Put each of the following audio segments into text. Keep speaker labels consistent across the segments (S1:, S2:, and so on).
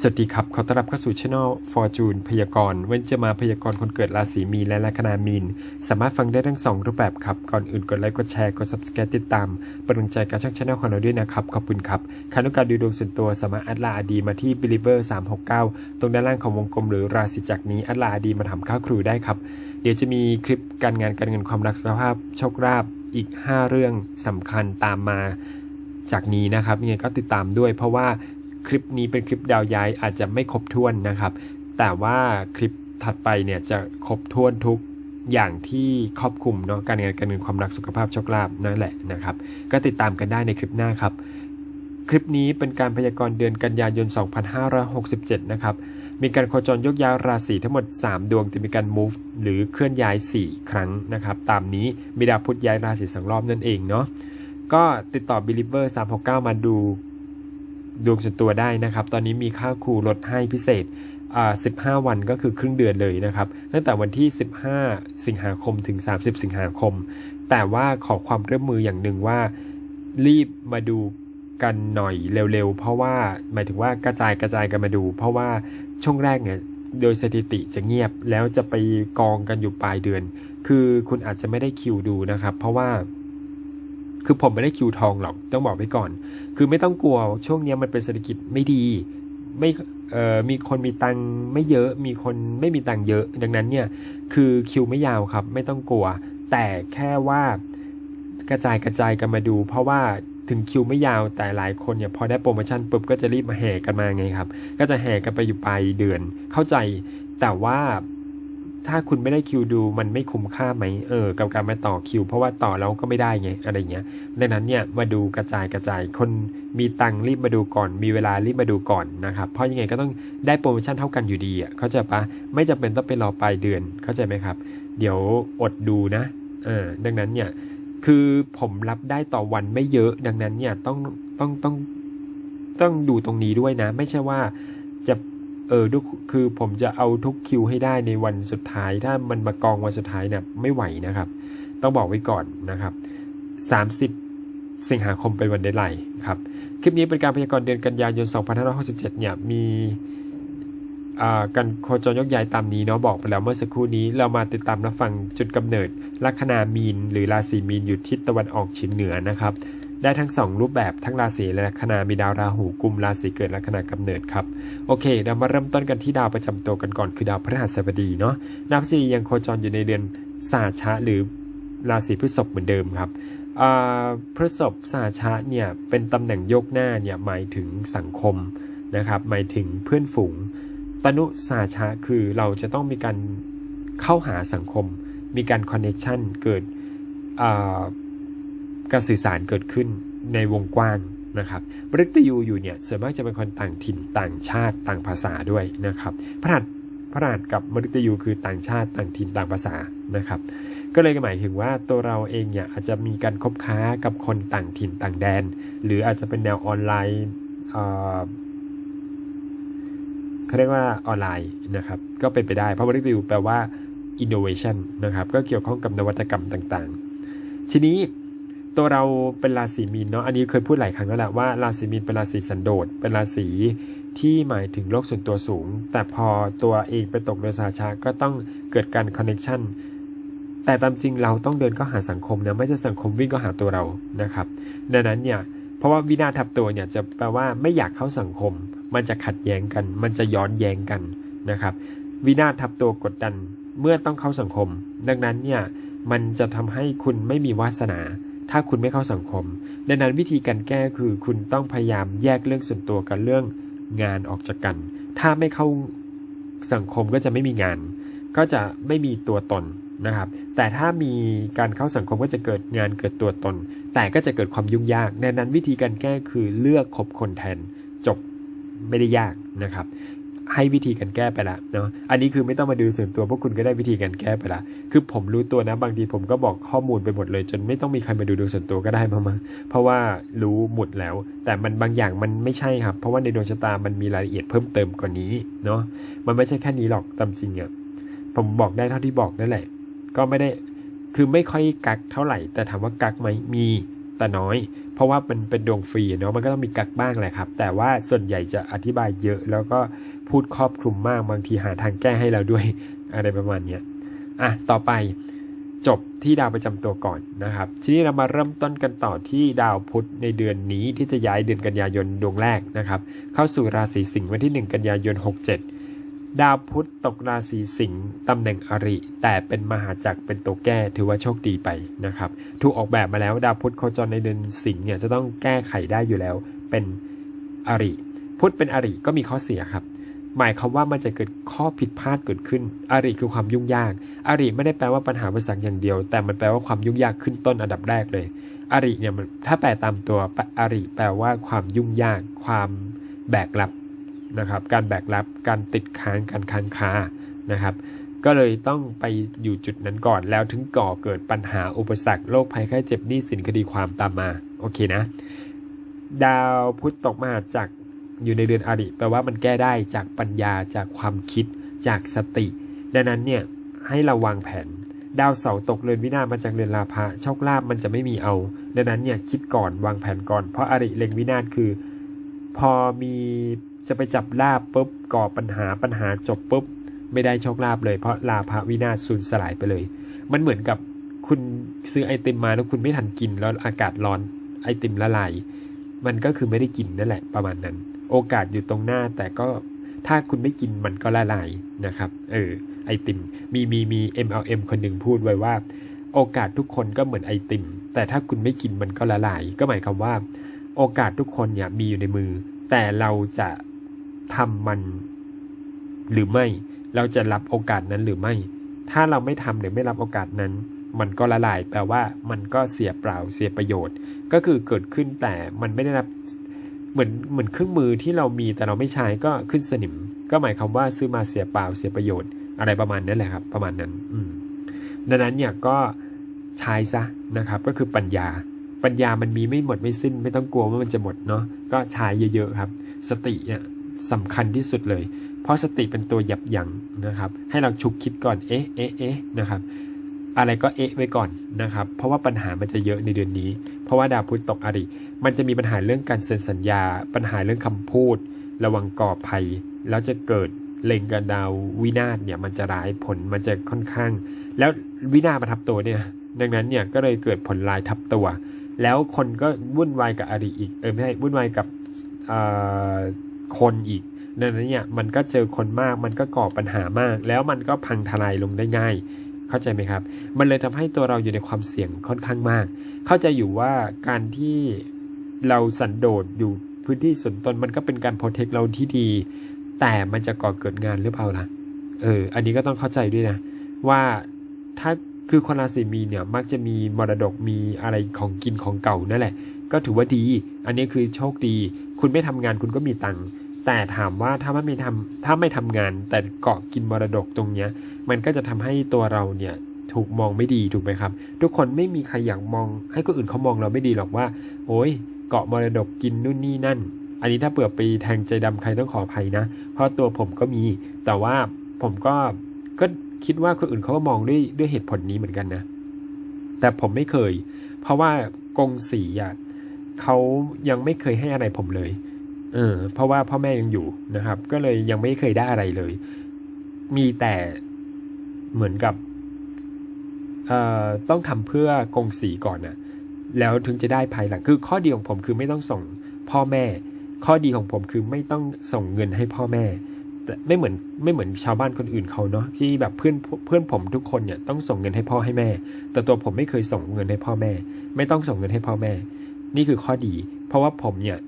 S1: สวัสดีครับ ขอต้อนรับเข้าสู่ช่อง Fortune พยากรณ์วันจะมาพยากรณ์คนเกิดราศีมีนและลัคนามีน สามารถฟังได้ทั้งสองรูปแบบครับ ก่อนอื่นกดไลค์กดแชร์กด subscribe ติดตามเป็นกำลังใจกับช่องช่องของเราด้วยนะครับ ขอบคุณครับใครต้องการดูดวงส่วนตัวสามารถแอดลน์อดีมาที่ believer 369 ตรงด้านล่างของวงกลมหรือราศีจักนี้แอดลน์อดีมาทำข้าวครูได้ครับ เดี๋ยวจะมีคลิปการงานการเงินความรักสุขภาพโชคลาภอีก 5 เรื่องสำคัญตามมาจากนี้นะครับยังไงก็ติดตามด้วยเพราะว่า คลิปนี้เป็นคลิปดาวย้ายอาจจะไม่ครบถ้วนนะครับ แต่ว่าคลิปถัดไปเนี่ยจะครบถ้วนทุกอย่างที่ครอบคลุมเนาะการงานการเงินความรักสุขภาพโชคลาภนั่นแหละนะครับ ก็ติดตามกันได้ในคลิปหน้าครับ คลิปนี้เป็นการพยากรณ์เดือนกันยายน 2567 นะครับ มีการโคจรยกย้ายราศีทั้งหมด 3 ดวงจะมีการ move หรือเคลื่อนย้าย 4 ครั้งนะครับ ตามนี้มีดาวพุธย้ายราศีสองรอบนั่นเองเนาะก็ติดต่อ believer 369 มาดู ดวงส่วนตัวได้นะครับ ตอนนี้มีค่าครูลดให้พิเศษ15 วันก็คือครึ่งเดือนเลยนะครับ ตั้งแต่วันที่ 15 สิงหาคมถึง 30 สิงหาคม แต่ว่าขอความร่วมมืออย่างหนึ่งว่า รีบมาดูกันหน่อยเร็วๆ เพราะว่าหมายถึงว่ากระจายกระจายกันมาดู เพราะว่าช่วงแรกเนี่ยโดยสถิติจะเงียบแล้วจะไปกองกันอยู่ปลายเดือน คือคุณอาจจะไม่ได้คิวดูนะครับ เพราะว่า คือผมไม่ได้คิวทองหรอกต้องบอกไว้ก่อน คือไม่ต้องกลัวช่วงเนี้ยมันเป็นเศรษฐกิจไม่ดีไม่เอ่อมีคนมีตังค์ไม่เยอะมีคนไม่มีตังค์เยอะ ดังนั้นเนี่ยคือคิวไม่ยาวครับ ไม่ต้องกลัว แต่แค่ว่ากระจายกระจายกันมาดู เพราะว่าถึงคิวไม่ยาวแต่หลายคนเนี่ยพอได้โปรโมชั่นปุ๊บก็จะรีบมาแห่กันมาไงครับ ก็จะแห่กันไปอยู่ปลายเดือนเข้าใจแต่ว่า ถ้าคุณไม่ได้คิวดูมันไม่คุ้มค่าไหมเออกับการมาต่อคิว เพราะว่าต่อแล้วก็ไม่ได้ไงอะไรเงี้ยดังนั้นเนี่ยมาดูกระจายกระจายคนมีตังรีบมาดูก่อน มีเวลารีบมาดูก่อนนะครับเพราะยังไงก็ต้องได้โปรโมชั่นเท่ากันอยู่ดีอะเข้าใจปะไม่จำเป็นต้องไปรอปลายเดือนเข้าใจไหมครับ เดี๋ยวอดดูนะเออดังนั้นเนี่ยคือผมรับได้ต่อวันไม่เยอะ ดังนั้นเนี่ยต้องต้องต้องต้องดูตรงนี้ด้วยนะ ไม่ใช่ว่าจะ เออทุกคือผมจะเอาทุกคิวให้ได้ในวันสุดท้าย ถ้ามันมากองวันสุดท้ายเนี่ยไม่ไหวนะครับ ต้องบอกไว้ก่อนนะครับ 30สิงหาคมเป็นวันเดทไลน์ครับ คลิปนี้เป็นการพยากรณ์เดือนกันยายน 2567 เนี่ย มีอ่าการโคจรยกย้ายตามนี้เนาะบอกไปแล้วเมื่อสักครู่นี้เรามาติดตามรับฟังจุดกำเนิดลัคนามีน หรือราศีมีนอยู่ทิศตะวันออกเฉียงเหนือนะครับ ได้ทั้งสองรูปแบบทั้งราศีและลัคนามีดาวราหูกุมราศีเกิดลัคนากำเนิดครับ โอเค เรามาเริ่มต้นกันที่ดาวประจำตัวกันก่อนคือดาวพฤหัสบดีเนาะดาวพฤหัสบดียังโคจรอยู่ในเดือนสาชะหรือราศีพฤษภเหมือนเดิมครับอ่าพฤษภสาชะเนี่ยเป็นตำแหน่งยกหน้าเนี่ยหมายถึงสังคมนะครับหมายถึงเพื่อนฝูงตนุสาชะคือเราจะต้องมีการเข้าหาสังคม มีการคอนเนคชันเกิดอ่า การสื่อสารเกิดขึ้นในวงกว้างนะครับมฤตยูอยู่เนี่ยส่วนมากจะเป็นคนต่างถิ่นต่างชาติต่างภาษาด้วยนะครับพระหัสพระหัสกับมฤตยูคือต่างชาติต่างถิ่นต่างภาษานะครับ ก็เลยหมายถึงว่าตัวเราเองเนี่ยอาจจะมีการคบค้ากับคนต่างถิ่นต่างแดน หรืออาจจะเป็นแนวออนไลน์เอ่อเขาเรียกว่าออนไลน์นะครับ ก็เป็นไปได้เพราะมฤตยูแปลว่า innovation นะครับ ก็เกี่ยวข้องกับนวัตกรรมต่างๆ ทีนี้ ตัวเราเป็นราศีมีนเนาะอันนี้เคยพูดหลายครั้งแล้วแหละว่าราศีมีนเป็นราศีสันโดษเป็นราศีที่หมายถึงโลกส่วนตัวสูง แต่พอตัวเองไปตกในสาชาก็ต้องเกิดการคอนเน t ชันแต่ตามจริงเราต้องเดินก็หาสังคมนะไม่ใช่สังคมวิ่งก็หาตัวเรานะครับดังนั้นเนี่ยเพราะว่าวินาทับตัวเนี่ยจะแปลว่าไม่อยากเข้าสังคม มันจะขัดแย้งกัน มันจะย้อนแย้งกันนะครับ วินาทับตัวกดดันเมื่อต้องเข้าสังคม ดังนั้นเนี่ยมันจะทำให้คุณไม่มีวาสนา ถ้าคุณไม่เข้าสังคม ดังนั้นวิธีการแก้คือคุณต้องพยายามแยกเรื่องส่วนตัวกับเรื่องงานออกจากกัน ถ้าไม่เข้าสังคมก็จะไม่มีงาน ก็จะไม่มีตัวตนนะครับ แต่ถ้ามีการเข้าสังคมก็จะเกิดงานเกิดตัวตน แต่ก็จะเกิดความยุ่งยากดังนั้นวิธีการแก้คือเลือกคบคนแทนจบไม่ได้ยากนะครับ ให้วิธีการแก้ไปละเนาะ อันนี้คือไม่ต้องมาดูส่วนตัวพวกคุณก็ได้วิธีการแก้ไปละ คือผมรู้ตัวนะบางทีผมก็บอกข้อมูลไปหมดเลย จนไม่ต้องมีใครมาดูดวงส่วนตัวก็ได้มามาเพราะว่ารู้หมดแล้ว แต่มันบางอย่างมันไม่ใช่ครับ เพราะว่าในดวงชะตามันมีรายละเอียดเพิ่มเติมกว่านี้เนาะ มันไม่ใช่แค่นี้หรอกตามจริงอะผมบอกได้เท่าที่บอกนั่นแหละ ก็ไม่ได้ คือไม่ค่อยกักเท่าไหร่ แต่ถามว่ากักไหมมี แต่น้อย เพราะว่ามันเป็นดวงฟรีเนาะมันก็ต้องมีกักบ้างแหละครับ แต่ว่าส่วนใหญ่จะอธิบายเยอะ แล้วก็พูดครอบคลุมมากบางทีหาทางแก้ให้เราด้วยอะไรประมาณเนี้ยอะต่อไปจบที่ดาวประจำตัวก่อนนะครับ ทีนี้เรามาเริ่มต้นกันต่อที่ดาวพุธในเดือนนี้ที่จะย้ายเดือนกันยายนดวงแรกนะครับ เข้าสู่ราศีสิงห์วันที่ 1 กันยายน 67 ดาวพุธตกราศีสิงห์ตำแหน่งอริ แต่เป็นมหาจักรเป็นตัวแก้ถือว่าโชคดีไปนะครับ ถูกออกแบบมาแล้วดาวพุธโคจรในเดือนสิงห์เนี่ยจะต้องแก้ไขได้อยู่แล้ว เป็นอริ พุธเป็นอริก็มีข้อเสียครับ หมายความว่ามันจะเกิดข้อผิดพลาดเกิดขึ้น อริคือความยุ่งยาก อริไม่ได้แปลว่าปัญหาภาษาอย่างเดียว แต่มันแปลว่าความยุ่งยากขึ้นต้นอันดับแรกเลย อริเนี่ยมันถ้าแปลตามตัวอริแปลว่าความยุ่งยาก ความแบกรับ นะครับ การแบกรับ การติดค้าง การค้างคา นะครับ ก็เลยต้องไปอยู่จุดนั้นก่อน แล้วถึงก่อเกิดปัญหาอุปสรรคโรคภัยไข้เจ็บหนี้สินคดีความตามมา โอเคนะ ดาวพุธตกมาจักอยู่ในเดือนอริแปลว่ามันแก้ได้จากปัญญาจากความคิดจากสติ ดังนั้นเนี่ยให้เราวางแผน ดาวเสาร์ตกเรือนวินาศมาจากเรือนลาภะโชคลาภมันจะไม่มีเอา ดังนั้นเนี่ยคิดก่อนวางแผนก่อน เพราะอริเล็งวินาศคือ พอมี จะไปจับลาบปุ๊บก่อปัญหาปัญหาจบปุ๊บ ไม่ได้โชคลาภเลย เพราะลาภวินาศสูญสลายไปเลย มันเหมือนกับคุณซื้อไอติมมาแล้วคุณไม่ทันกินแล้วอากาศร้อนไอติมละลายมันก็คือไม่ได้กินนั่นแหละประมาณนั้น โอกาสอยู่ตรงหน้าแต่ก็ถ้าคุณไม่กินมันก็ละลายนะครับ เออไอติมมีมีมี MLM คนหนึ่งพูดไว้ว่า โอกาสทุกคนก็เหมือนไอติม แต่ถ้าคุณไม่กินมันก็ละลาย ก็หมายความว่า โอกาสทุกคนเนี่ยมีอยู่ในมือ แต่เราจะ ทำมันหรือไม่ เราจะรับโอกาสนั้นหรือไม่ ถ้าเราไม่ทำหรือไม่รับโอกาสนั้น มันก็ละลายแปลว่ามันก็เสียเปล่าเสียประโยชน์ ก็คือเกิดขึ้นแต่มันไม่ได้รับเหมือนเหมือนเครื่องมือที่เรามีแต่เราไม่ใช้ก็ขึ้นสนิม ก็หมายความว่าซื้อมาเสียเปล่าเสียประโยชน์ อะไรประมาณนั้นแหละครับ ประมาณนั้น อืมดังนั้นเนี่ยก็ใช้ซะนะครับ ก็คือปัญญา ปัญญามันมีไม่หมดไม่สิ้น ไม่ต้องกลัวว่ามันจะหมดเนาะก็ใช้เยอะๆครับ สติเนี่ย สำคัญที่สุดเลย เพราะสติเป็นตัวยับยั้งนะครับ ให้เราฉุกคิดก่อน เอ๊ะเอ๊ะเอ๊ะนะครับ อะไรก็เอ๊ะไว้ก่อนนะครับ เพราะว่าปัญหามันจะเยอะในเดือนนี้ เพราะว่าดาวพุธตกอริ มันจะมีปัญหาเรื่องการเซ็นสัญญา ปัญหาเรื่องคำพูด ระวังก่อภัย แล้วจะเกิดเล็งกับดาววินาศเนี่ยมันจะร้ายผลมันจะค่อนข้าง แล้ววินาศมาทับตัวเนี่ย ดังนั้นเนี่ยก็เลยเกิดผลลายทับตัว แล้วคนก็วุ่นวายกับอริอีกเออไม่ใช่วุ่นวายกับอ คนอีกดังนั้นเนี่ยมันก็เจอคนมากมันก็ก่อปัญหามาก แล้วมันก็พังทลายลงได้ง่าย เข้าใจไหมครับ มันเลยทำให้ตัวเราอยู่ในความเสี่ยงค่อนข้างมาก เข้าใจอยู่ว่าการที่เราสันโดษอยู่พื้นที่ส่วนตนมันก็เป็นการโปรเทคเราที่ดี แต่มันจะก่อเกิดงานหรือเปล่าล่ะเออ อันนี้ก็ต้องเข้าใจด้วยนะ ว่าถ้าคือคนราศีมีเนี่ยมักจะมีมรดกมีอะไรของกินของเก่านั่นแหละ ก็ถือว่าดี อันนี้คือโชคดี คุณไม่ทำงานคุณก็มีตังค์แต่ถามว่าถ้าไม่ทำถ้าไม่ทำงาน แต่เกาะกินมรดกตรงเนี้ย มันก็จะทำให้ตัวเราเนี่ยถูกมองไม่ดีถูกไหมครับ ทุกคนไม่มีใครอยากมอง ให้คนอื่นเขามองเราไม่ดีหรอกว่า โอ้ยเกาะมรดกกินนู่นนี่นั่น อันนี้ถ้าเปิดไปแทงใจดำใครต้องขออภัยนะ เพราะตัวผมก็มี แต่ว่าผมก็ก็คิดว่าคนอื่นเขาก็มองด้วยด้วยเหตุผลนี้เหมือนกันนะ แต่ผมไม่เคย เพราะว่ากงสีอะ เขายังไม่เคยให้อะไรผมเลย เออ เพราะว่าพ่อแม่ยังอยู่นะครับ ก็เลยยังไม่เคยได้อะไรเลย มีแต่เหมือนกับเอ่อต้องทำเพื่อกงสีก่อนนะแล้วถึงจะได้ภายหลังคือข้อดีของผมคือไม่ต้องส่งพ่อแม่ ข้อดีของผมคือไม่ต้องส่งเงินให้พ่อแม่แต่ไม่เหมือนไม่เหมือนชาวบ้านคนอื่นเขาเนาะที่แบบเพื่อนเพื่อนผมทุกคนเนี่ยต้องส่งเงินให้พ่อให้แม่ แต่ตัวผมไม่เคยส่งเงินให้พ่อแม่ ไม่ต้องส่งเงินให้พ่อแม่ นี่คือข้อดี เพราะว่าผมเนี่ย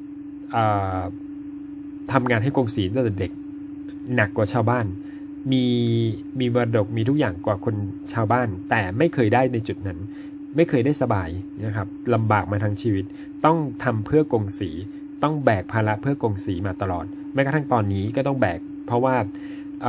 S1: ทำงานให้กงสีตั้งแต่เด็ก หนักกว่าชาวบ้าน มีมีมรดกมีทุกอย่างกว่าคนชาวบ้าน แต่ไม่เคยได้ในจุดนั้น ไม่เคยได้สบายนะครับลำบากมาทั้งชีวิต ต้องทำเพื่อกงสี ต้องแบกภาระเพื่อกงสีมาตลอดแม้กระทั่งตอนนี้ก็ต้องแบก เพราะว่า อ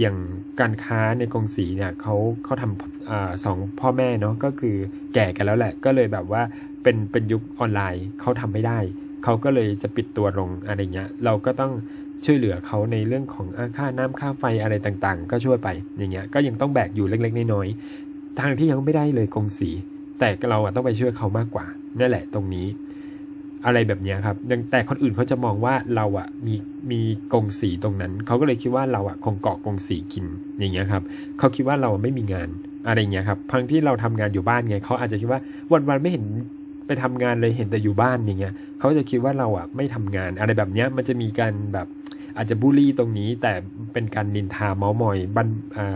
S1: อย่างการค้าในกงสีเนี่ยเขาเขาทำอสองพ่อแม่เนาะก็คือแก่กันแล้วแหละ ก็เลยแบบว่าเป็นเป็นยุคออนไลน์เขาทำไม่ได้ เขาก็เลยจะปิดตัวลงอะไรเงี้ยเราก็ต้องช่วยเหลือเขาในเรื่องของค่าน้ำค่าไฟอะไรต่างๆ ก็ช่วยไปอย่างเงี้ยก็ยังต้องแบกอยู่เล็กๆน้อยๆทางที่ยังไม่ได้เลยกงสี แต่เราอะต้องไปช่วยเขามากกว่านั่นแหละตรงนี้ อะไรแบบนี้ครับแต่คนอื่นเขาจะมองว่าเราอะมีมีกงสีตรงนั้น เขาก็เลยคิดว่าเราอะคงเกาะกงสีกินอย่างเงี้ยครับเขาคิดว่าเราไม่มีงานอะไรเงี้ยครับพังที่เราทำงานอยู่บ้านไงเขาอาจจะคิดว่าวันวันๆไม่เห็นไปทำงานเลยเห็นแต่อยู่บ้านอย่างเงี้ยเขาจะคิดว่าเราอะไม่ทำงาน อะไรแบบเนี้ยมันจะมีการแบบอาจจะบูลลี่ตรงนี้แต่เป็นการนินทาเมาส์มอยบ้าน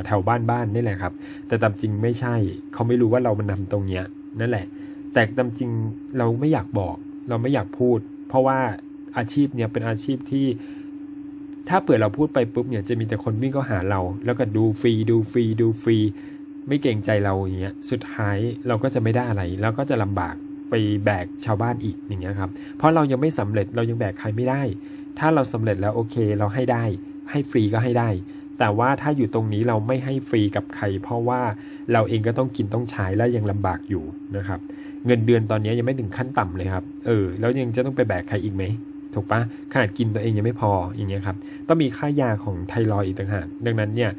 S1: แถวบ้านบ้านนี่แหละครับ แต่ตามจริงไม่ใช่เขาไม่รู้ว่าเรามันทำตรงเนี้ยนั่นแหละ แต่ตามจริงเราไม่อยากบอก เราไม่อยากพูด เพราะว่าอาชีพเนี่ยเป็นอาชีพที่ ถ้าเปิดเราพูดไปปุ๊บเนี่ยจะมีแต่คนวิ่งเข้าหาเรา แล้วก็ดูฟรีดูฟรีดูฟรีไม่เกรงใจเราอย่างเงี้ยสุดท้ายเราก็จะไม่ได้อะไรแล้วก็จะลำบากไปแบกชาวบ้านอีกอย่างเงี้ยครับ เพราะเรายังไม่สำเร็จเรายังแบกใครไม่ได้ ถ้าเราสำเร็จแล้วโอเคเราให้ได้ ให้ฟรีก็ให้ได้ แต่ว่าถ้าอยู่ตรงนี้เราไม่ให้ฟรีกับใคร เพราะว่าเราเองก็ต้องกินต้องใช้และยังลำบากอยู่นะครับ เงินเดือนตอนนี้ยังไม่ถึงขั้นต่ำเลยครับ เออ แล้วยังจะต้องไปแบกใครอีกไหม ถูกปะขนาดกินตัวเองยังไม่พออย่างเงี้ยครับ ต้องมีค่ายาของไทรอยด์อีกต่างหาก ดังนั้นเนี่ย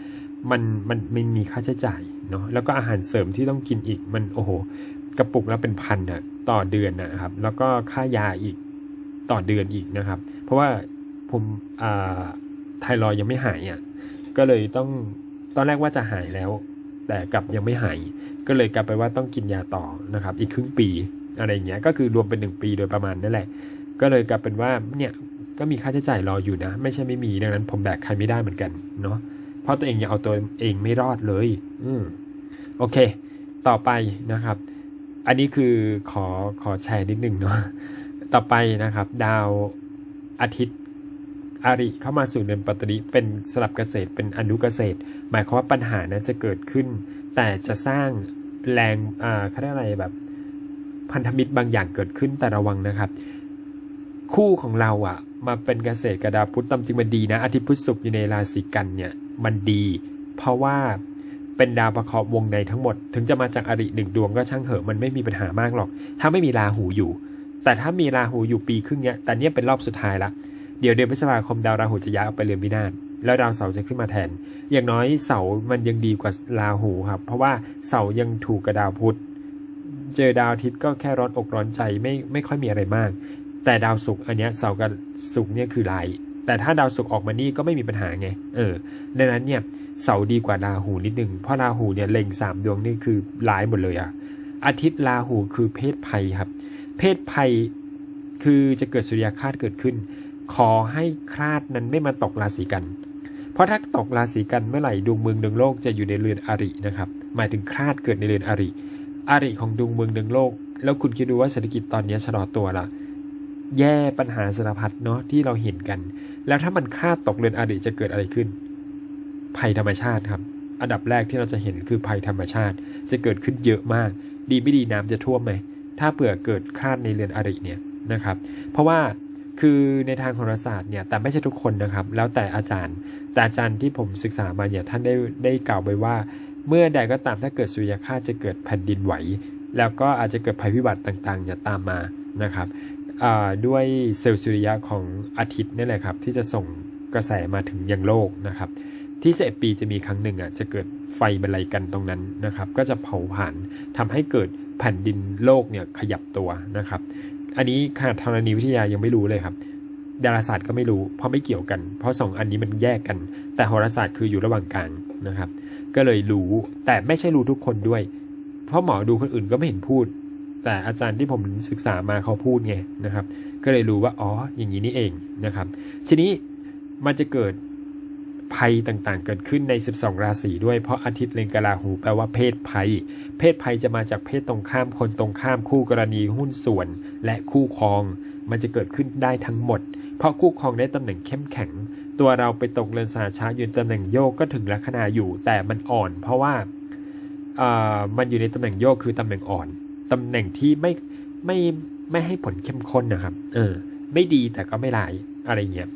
S1: มัน มันไมันมีค่าใช้จ่ายเนาะ แล้วก็อาหารเสริมที่ต้องกินอีก มันโอ้โห กระปุกและเป็นพันอะต่อเดือนนะครับ แล้วก็ค่ายาอีกต่อเดือนอีกนะครับ เพราะว่าผมอ่าไทรอยด์ยังไม่หายอะ ก็เลยต้อง ตอนแรกว่าจะหายแล้ว แต่กลับยังไม่หาย ก็เลยกลับไปว่าต้องกินยาต่อนะครับ อีกครึ่งปีอะไรอย่างเงี้ยก็คือรวมเป็นหนึ่งปีโดยประมาณนั่นแหละ ก็เลยกลายเป็นว่าเนี่ยก็มีค่าใช้จ่ายรออยู่นะ ไม่ใช่ไม่มีดังนั้น ผมแบกใครไม่ได้เหมือนกันเนาะเพราะตัวเองยังเอาตัวเองไม่รอดเลย อืมโอเค ต่อไปนะครับ อันนี้คือขอขอแชร์นิดหนึ่งเนาะต่อไปนะครับ ดาวอาทิตย์ อาริเข้ามาสู่เดือนปัตตนิเป็นสลับเกษตรเป็นอนุเกษตร หมายความว่าปัญหานั้นจะเกิดขึ้น แต่จะสร้างแรงอ่าเขาเรียกอะไรแบบ พันธมิตรบางอย่างเกิดขึ้นแต่ระวังนะครับ คู่ของเราอะ่ะ มาเป็นเกษตรกระดาพุทธตามจริงมันดีนะอาทิตย์พุธศุกร์อยู่ในราศีกันเนี่ยมันดี เพราะว่าเป็นดาวประเคราะห์วงในทั้งหมด ถึงจะมาจากอริหนึ่งดวงก็ช่างเหอะมันไม่มีปัญหามากหรอก ถ้าไม่มีราหูอยู่ แต่ถ้ามีราหูอยู่ปีครึ่งเนี้ยแต่เนี้ยเป็นรอบสุดท้ายละ เดี๋ยวเดือนพฤษภาคมดาวราหูจะย้ายออกไปเรือนวินาศแล้วดาวเสาร์จะขึ้นมาแทน อย่างน้อยเสาร์มันยังดีกว่าราหูครับ เพราะว่าเสาร์ยังถูกกับดาวพุธ เจอดาวอาทิตย์ก็แค่ร้อนอกร้อนใจไม่ไม่ค่อยมีอะไรมาก แต่ดาวศุกร์อันเนี้ยเสาร์กับศุกร์เนี่ยคือลายแต่ถ้าดาวศุกร์ออกมานี่ก็ไม่มีปัญหาไง เออ ดังนั้นเนี่ยเสาร์ดีกว่าราหูนิดนึง เพราะราหูเนี่ยเล็งสามดวงนี่คือร้ายหมดเลยอะอาทิตย์ราหูคือเพศภัยครับ เพศภัยคือจะเกิดสุริยคาสเกิดขึ้น ขอให้คราดนั้นไม่มาตกราศีกัน เพราะถ้าตกราศีกันเมื่อไหร่ดวงเมืองดวงโลกจะอยู่ในเรือนอรินะครับ หมายถึงคราดเกิดในเรือนอริ อริของดวงเมืองดวงโลก แล้วคุณคิดดูว่าเศรษฐกิจตอนนี้ชะลอตัวละแย่ปัญหาสารพัดเนาะที่เราเห็นกัน แล้วถ้ามันคาดตกเรือนอริจะเกิดอะไรขึ้น ภัยธรรมชาติครับ อันดับแรกที่เราจะเห็นคือภัยธรรมชาติ จะเกิดขึ้นเยอะมาก ดีไม่ดีน้ำจะท่วมไหมถ้าเผื่อเกิดคาดในเรือนอริเนี่ยนะครับ เพราะว่า คือในทางโหราศาสตร์เนี่ยแต่ไม่ใช่ทุกคนนะครับ แล้วแต่อาจารย์ แต่อาจารย์ที่ผมศึกษามาเนี่ยท่านได้ได้กล่าวไว้ว่า เมื่อใดก็ตามถ้าเกิดสุริยคราจะเกิดแผ่นดินไหว แล้วก็อาจจะเกิดภัยพิบัติต่างๆอย่าตามมานะครับด้วยเซลล์สุริยะของอาทิตย์นี่แหละครับ ที่จะส่งกระแสมาถึงยังโลกนะครับ ที่เสปีจะมีครั้งหนึ่งอะจะเกิดไฟบรรลัยกันตรงนั้นนะครับ ก็จะเผาผลาญทำให้เกิดแผ่นดินโลกเนี่ยขยับตัวนะครับ อันนี้ขนาดธรณีวิทยายังไม่รู้เลยครับ ดาราศาสตร์ก็ไม่รู้ เพราะไม่เกี่ยวกัน เพราะสองอันนี้มันแยกกัน แต่โหราศาสตร์คืออยู่ระหว่างกลางนะครับ ก็เลยรู้แต่ไม่ใช่รู้ทุกคนด้วย เพราะหมอดูคนอื่นก็ไม่เห็นพูด แต่อาจารย์ที่ผมศึกษามาเขาพูดไงนะครับ ก็เลยรู้ว่าอ๋ออย่างนี้นี่เองนะครับ ทีนี้มันจะเกิด ภัยต่างๆ เกิดขึ้นใน 12 ราศีด้วยเพราะอาทิตย์เล็งกราหูแปลว่าเพศภัย เพศภัยจะมาจากเพศตรงข้ามคนตรงข้ามคู่กรณีหุ้นส่วน และคู่ครอง มันจะเกิดขึ้นได้ทั้งหมด เพราะคู่ครองได้ตำแหน่งเข้มแข็ง ตัวเราไปตกเรือนสาช้าอยู่ตำแหน่งโยกก็ถึงลัคนาอยู่ แต่มันอ่อน เพราะว่าอ่ามันอยู่ในตำแหน่งโยกคือตำแหน่งอ่อนตำแหน่งที่ไม่ไม่ไม่ให้ผลเข้มข้นนะครับ เออ ไม่ดีแต่ก็ไม่ร้ายอะไรเงี้ย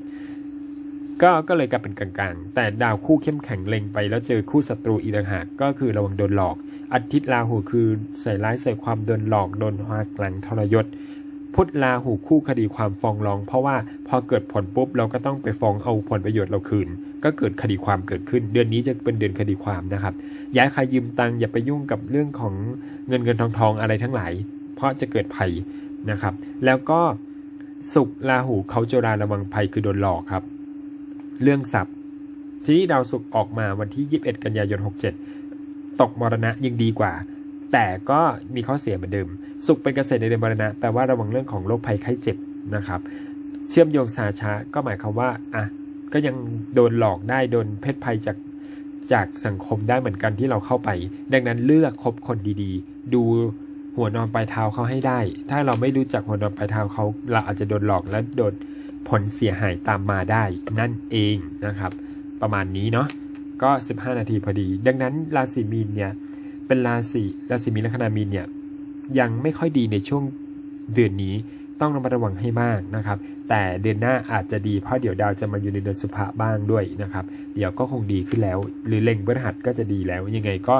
S1: ก็ก็เลยกลายเป็นกลางๆ แต่ดาวคู่เข้มแข็งเล็งไปแล้วเจอคู่ศัตรูอีกต่างหากก็คือระวังโดนหลอก อาทิตย์ราหูคือใส่ร้ายใส่ความโดนหลอกโดนหักหลังทรยศพุทธลาหูคู่คดีความฟ้องร้อง เพราะว่าพอเกิดผลปุ๊บเราก็ต้องไปฟ้องเอาผลประโยชน์เราคืน ก็เกิดคดีความเกิดขึ้น เดือนนี้จะเป็นเดือนคดีความนะครับ ย้ายใครยืมตังค์อย่าไปยุ่งกับเรื่องของเงินเงินทองทองอะไรทั้งหลาย เพราะจะเกิดภัยนะครับ แล้วก็สุขลาหูเขาโจราระวังภัยคือโดนหลอกครับ เรื่องทรัพย์ ทีนี้ดาวศุกร์ออกมาวันที่ 21 กันยายน 67 ตกมรณะยังดีกว่า แต่ก็มีข้อเสียเหมือนเดิม สุขเป็นเกษตรในเดือนมรณะแปลว่าระวังเรื่องของโรคภัยไข้เจ็บนะครับ เชื่อมโยงสาช้าก็หมายความว่าอะก็ยังโดนหลอกได้โดนเพศภัยจากจากสังคมได้เหมือนกันที่เราเข้าไป ดังนั้นเลือกคบคนดีๆ ดูหัวนอนปลายเท้าเขาให้ได้ ถ้าเราไม่รู้จักหัวนอนปลายเท้าเขาเราอาจจะโดนหลอกและโดน ผลเสียหายตามมาได้นั่นเองนะครับ ประมาณนี้เนาะก็ 15 นาทีพอดี ดังนั้นราศีมีนเนี่ยเป็นราศีราศีมีนลัคนามีนเนี่ยยังไม่ค่อยดีในช่วงเดือนนี้ต้องระมัดระวังให้มากนะครับ แต่เดือนหน้าอาจจะดีเพราะเดี๋ยวดาวจะมาอยู่ในเดือนสุภะบ้างด้วยนะครับ เดี๋ยวก็คงดีขึ้นแล้ว หรือเล็งพฤหัสก็จะดีแล้วยังไงก็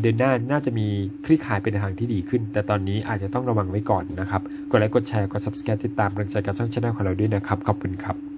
S1: เดือนหน้าน่าจะมีคลี่คลายเป็นทางที่ดีขึ้น แต่ตอนนี้อาจจะต้องระวังไว้ก่อนนะครับ กดไลค์กดแชร์กด subscribe ติดตามกำลังใจกับช่องช anel ของเราด้วยนะครับ ขอบคุณครับ